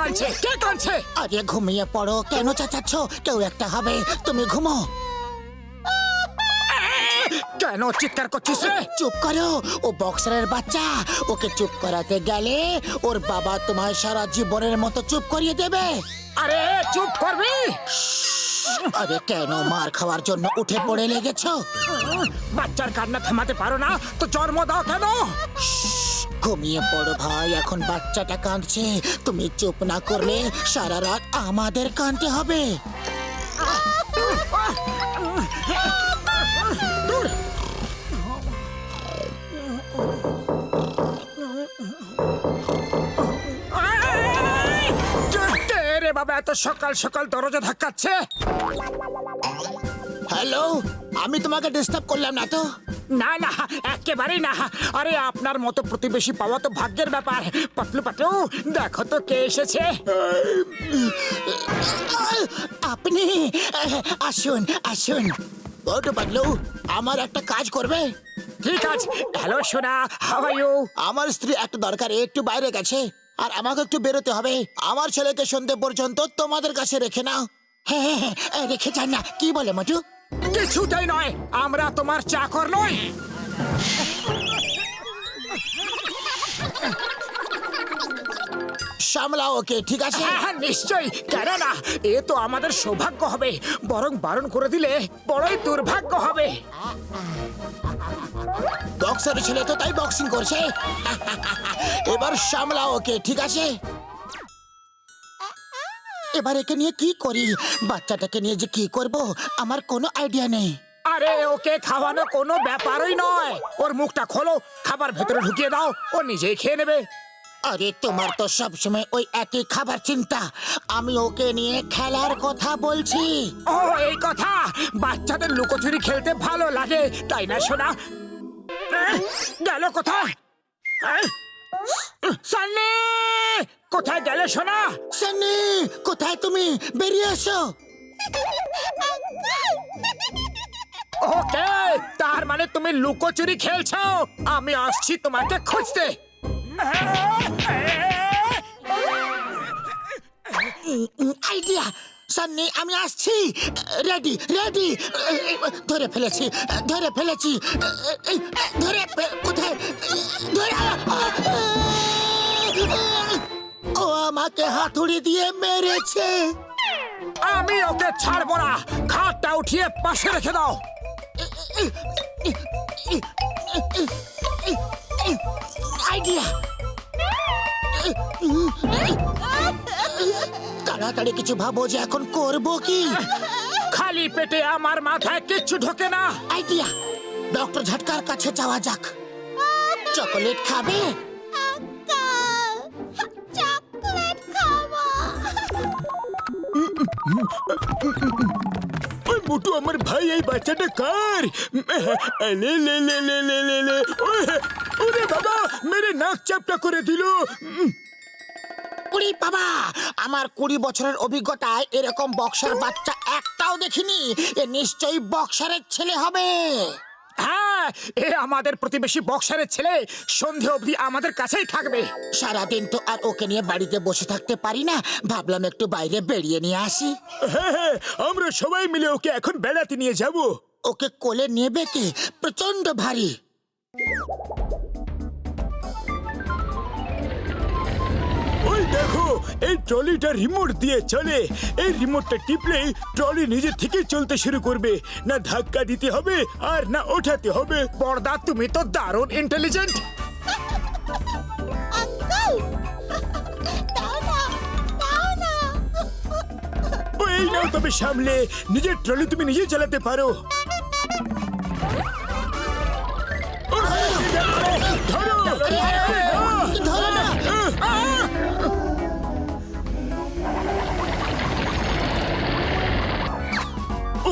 কাঁদছে? কে কাঁদছে? আরে ঘুমিয়ে পড়ো। কেন কেউ একটা হবে। তুমি ঘুমো। কেন চিৎকার করছিস রে? চুপ করো। ও বক্সারের বাচ্চা। ওকে চুপ করাতে গেলে ওর বাবা তোমায় সারা জীবনের মতো চুপ করিয়ে দেবে। আরে, চুপ করবি? আরে, কেন মার খাওয়ার জন্য উঠে পড়ে লেগেছো? বাচ্চার কান্না থামাতে পারো না। তো জন্ম দাও কেন? ঘুমিয়ে পড়ো ভাই এখন বাচ্চাটা কাঁদছে। তুমি চুপ না করলে সারা রাত আমাদের কাঁদতে হবে। রে বাবা এত সকাল সকাল দরজা ধাক্কাচ্ছে। হ্যালো আমি তোমাকে ডিস্টার্ব করলাম না তো? না না একেবারেই না। আরে আপনার মতো প্রতিবেশী পাওয়া তো ভাগ্যের ব্যাপার। পাতলু পাতলু দেখো তো কে এসেছে। আপনি আসুন আসুন। ওটু পাগলু আমার একটা কাজ করবে। ঠিক আছে হ্যালো সোনা হাউ আর ইউ আমার স্ত্রী একটা দরকারে একটু বাইরে গেছে। আর আমাকে একটু বেরোতে হবে। আমার ছেলেকে সন্ধে পর্যন্ত তোমাদের কাছে রেখে নাও। হ্যাঁ হ্যাঁ হ্যাঁ রেখে যান না। কি বলে মটু? কিছুতেই নয় আমরা তোমার চাকর নই। সামলাও ওকে ঠিক আছে? হ্যাঁ হ্যাঁ নিশ্চয়ই। কেন না এ তো আমাদের সৌভাগ্য হবে। বরং বারণ করে দিলে বড়ই দুর্ভাগ্য হবে। বক্সার ছেলে তো তাই বক্সিং করছে। এবার সামলাও ওকে ঠিক আছে? এবার একে নিয়ে কি করি? বাচ্চাটাকে নিয়ে যে কি করব আমার কোনো আইডিয়া নেই। আরে ওকে খাওয়ানো কোনো ব্যাপারই নয়। ওর মুখটা খোলো খাবার ভেতরে ঢুকিয়ে দাও ও নিজেই খেয়ে নেবে। আরে তোমার তো সবসময় ওই একই খাবার চিন্তা। আমি ওকে নিয়ে খেলার কথা বলছি। ও এই কথা! বাচ্চাদের লুকোচুরি খেলতে ভালো লাগে তাই না শোনা গেল কোথায়? আহ, সান্নি! কোথায় গেলে শোনা সান্নি কোথায় তুমি? বেরিয়ে এসো। ওকে তার মানে তুমি লুকোচুরি খেলছো? আমি আসছি তোমাকে খুঁজতে। আইডিয়া। সান্নি আমি আসছি। Ready ready. ধরে ফেলেছি ধরে ফেলেছি। ধরে কোথায়? ধরে আমাকে হাতুড়ি দিয়ে মেরেছে। আমি ওকে ছাড়বো না। খাটটা উঠিয়ে পাশে রেখে দাও। আইডিয়া। তাড়াতাড়ি কিছু ভাবো যে এখন করব কি। খালি পেটে আমার মাথায় কিচ্ছু ঢোকে না। আইডিয়া। ডক্টর ঝটকার কাছে যাওয়া যাক। চকোলেট খাবে? মোটু আমার ভাই, এই বাচ্চাটা কার? ওরে বাবা, মেরে নাক চাপটা করে দিল। বাবা, আমার কুড়ি বছরের অভিজ্ঞতায় এরকম বক্সার বাচ্চা একটাও দেখিনি। এ নিশ্চয়ই বক্সারের ছেলে হবে। এ আমাদের প্রতিবেশী বক্সারের ছেলে সন্ধে অবধি আমাদের কাছেই থাকবে। সারাদিন তো আর ওকে নিয়ে বাড়িতে বসে থাকতে পারি না। ভাবলাম একটু বাইরে বেরিয়ে নিয়ে আসি। হ্যাঁ হ্যাঁ আমরা সবাই মিলে ওকে এখন বেড়াতে নিয়ে যাব। ওকে কোলে নেবে কি? প্রচণ্ড ভারী। দেখো এই ট্রলিটা রিমোট দিয়ে চলে। এই রিমোটটা টিপলেই ট্রলি নিজে থেকে চলতে শুরু করবে। না ধাক্কা দিতে হবে আর না ওঠাতে হবে। পর্দা তুমি তো দারুণ ইন্টেলিজেন্ট এই নাও তবে সামলে। নিজের ট্রলি তুমি নিজে চালাতে পারো।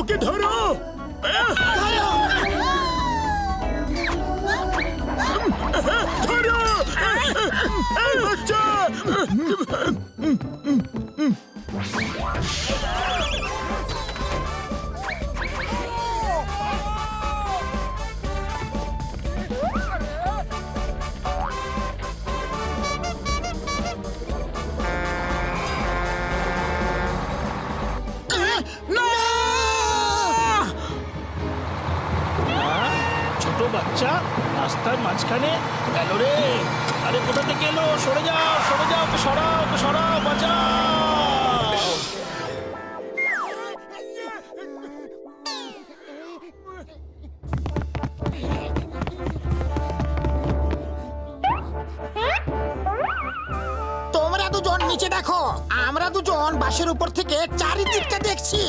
ওকে ধরো আহ! ধরো এই বাচ্চা বাচ্চা রাস্তার মাঝখানে গেল রে। আরে, কোথা থেকে এলো? সরে যাও সরে যাও, ওকে সরাও ওকে সরাও, বাঁচাও। দুজন নিচে দেখো। আমরা দুজন বাসের উপর থেকে চারিদিকটা দেখছি।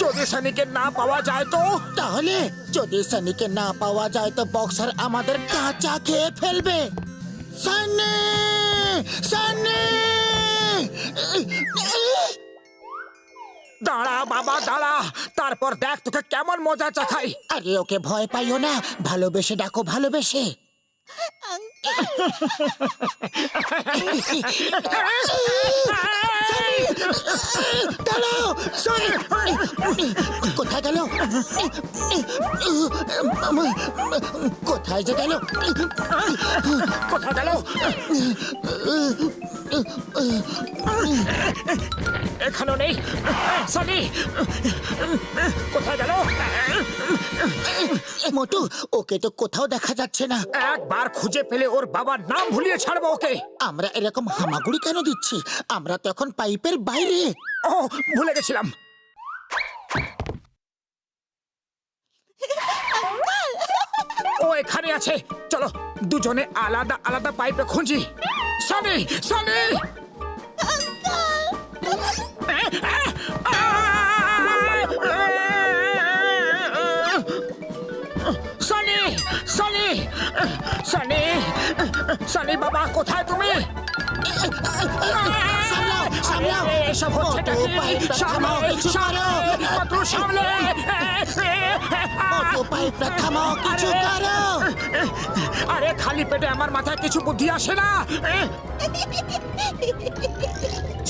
যদি সানিকে না পাওয়া যায় তো তাহলে যদি সানিকে না পাওয়া যায় তো বক্সার আমাদের কাঁচা খেয়ে ফেলবে সানি দাঁড়া, বাবা, দাঁড়া। তারপর দেখ তোকে কেমন মজা চাখাই। আরে, ওকে ভয় পাইও না। ভালোবেসে ডাকো, ভালোবেসে। দাঁড়াও কোথায় গেল? কোথায় যে গেল কোথায় গেল? এখানেও নেই সানি কোথায় গেল? মোটু ওকে তো কোথাও দেখা যাচ্ছে না। একবার খুঁজে পেলে ওর বাবার নাম ভুলিয়ে ছাড়বো ওকে। আমরা এরকম হামাগুড়ি কেন দিচ্ছি? আমরা তো এখন পাইপের বাইরে। ও ভুলে গেছিলাম। ও এখানে আছে। চলো দুজনে আলাদা আলাদা পাইপে খুঁজি। সানি সানি! সানি সনি সনি সানি বাবা কোথায় তুমি? এসব হচ্ছে সামলে, পাইপটা থামাও কিছু করো আরে খালি পেটে আমার মাথায় কিছু বুদ্ধি আসে না।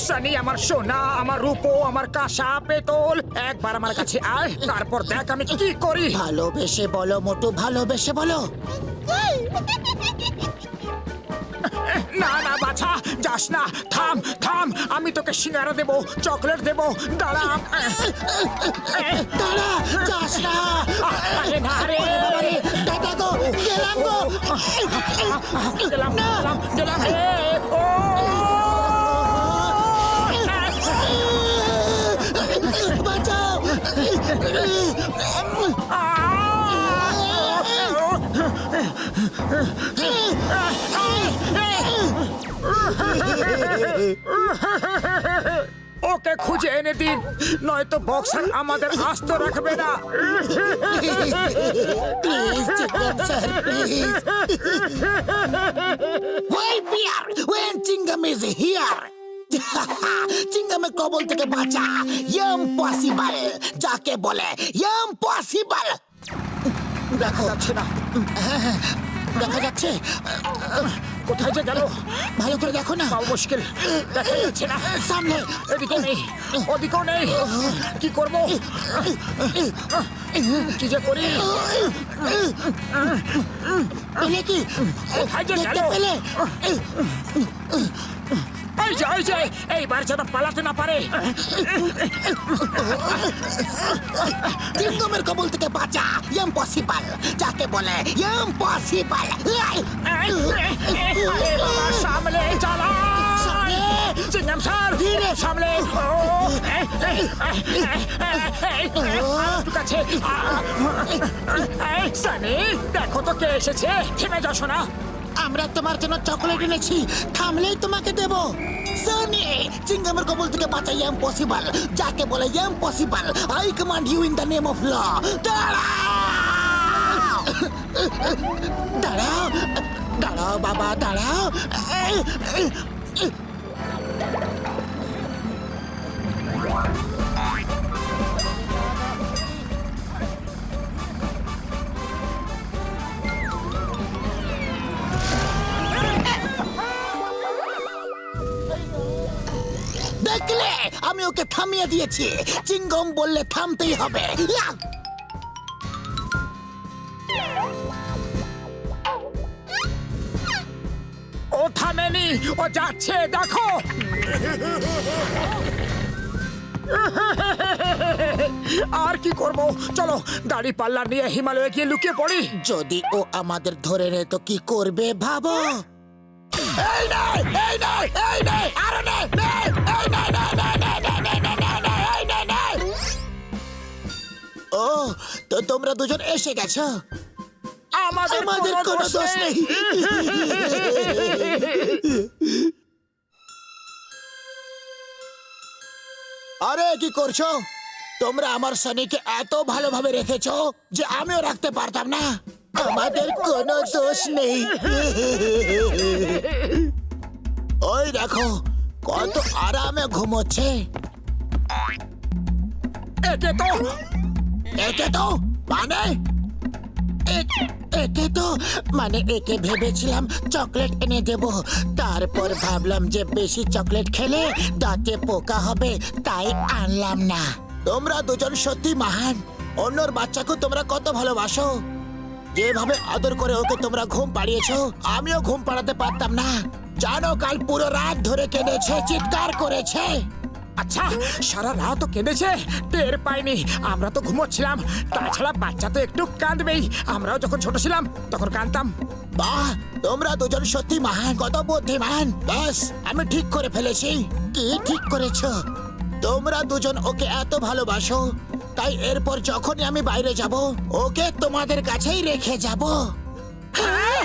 সানি আমার সোনা আমার রূপো আমার কাঁসা পেতল একবার আমার কাছে আয় তারপর দেখ আমি কি করি। ভালোবেসে বলো মোটু ভালোবেসে বলো। না না বাছা যাস না। থাম থাম আমি তোকে সিঙ্গারা দেবো চকলেট দেবো দাঁড়া। দাঁড়া যাস না। আরে না রে। দাদা গো গেলাম গো। গেলাম গেলাম গেলাম ও। বাঁচাও। ওকে খুঁজে এনে দিন, নয়তো বক্সার আমাদের আস্ত রাখবে না। চিঙ্গাম ইজ হিয়ার কবল থেকে বাঁচা যাকে বলে দেখো যাচ্ছে না। দেখা যাচ্ছে। কোথায় যে গেল? ভালো করে দেখো না। পাও মুশকিল। দেখা যাচ্ছে না। সামনে। এদিকেও নেই। ওদিকেও নেই। কি করব? কি যে করি? পেলে কি? কোথায় যে গেল? এই যে এই যে এইবার যেন পালাতে না পারে চিঙ্গমের কবল থেকে বাঁচা ইম্পসিবল যাকে বলে ইম্পসিবল সামলে চালা। চিংগাম স্যার ধীরে। সামলে কাছে সানি দেখো তো কে এসেছে থেমে যাস না আমরা তোমার জন্য চকলেট এনেছি। থামলেই তোমাকে দেব। সনি চিংগামের কবল থেকে বাঁচা ইম্পসিবল যাকে বলে impossible I command you in the name of law দাঁড়াও দাঁড়াও বাবা, দাঁড়াও। আমি ওকে থামিয়ে দিয়েছি। চিঙ্গম বললে থামতেই হবে! ও থামেনি ও যাচ্ছে দেখো। আর কি করব? চলো দাড়ি পাল্লা নিয়ে হিমালয়ে গিয়ে লুকিয়ে পড়ি। যদি ও আমাদের ধরে নেয় তো কি করবে ভাবো? এই নে, এই নে, এই নে, আরও নে, তো তোমরা দুজন এসে গেছো? আমাদের আমাদের কোনো দোষ নেই। আরে কি করছ? তোমরা আমার সনিকে এত ভালোভাবে রেখেছো যে আমিও রাখতে পারতাম না। আমাদের কোনো দোষ নেই। ওই দেখো কত আরামে ঘুমোচ্ছে। একে তো একে তো মানে? একে তো মানে একে ভেবেছিলাম চকলেট এনে দেব। তারপর ভাবলাম যে বেশি চকলেট খেলে দাঁতে পোকা হবে, তাই আনলাম না। তোমরা দুজন সত্যি মহান। অন্যর বাচ্চাকে তোমরা কত ভালোবাসো। যেভাবে আদর করে ওকে তোমরা ঘুম পাড়িয়েছো, আমিও ঘুম পাড়াতে পারতাম না। জানো কাল পুরো রাত ধরে কেঁদেছে, চিৎকার করেছে। আচ্ছা সারা রাত তো কেঁদেছে টের পাইনি। আমরা তো ঘুমোচ্ছিলাম। তাছাড়া বাচ্চা তো একটু কাঁদবেই। আমরাও যখন ছোট ছিলাম তখন কাঁদতাম। বাহ তোমরা দুজন সত্যি মহান কত বুদ্ধিমান। ব্যাস আমি ঠিক করে ফেলেছি। কি ঠিক করেছ? তোমরা দুজন ওকে এত ভালোবাসো তাই এরপর যখনই আমি বাইরে যাব ওকে তোমাদের কাছেই রেখে যাব। হ্যাঁ?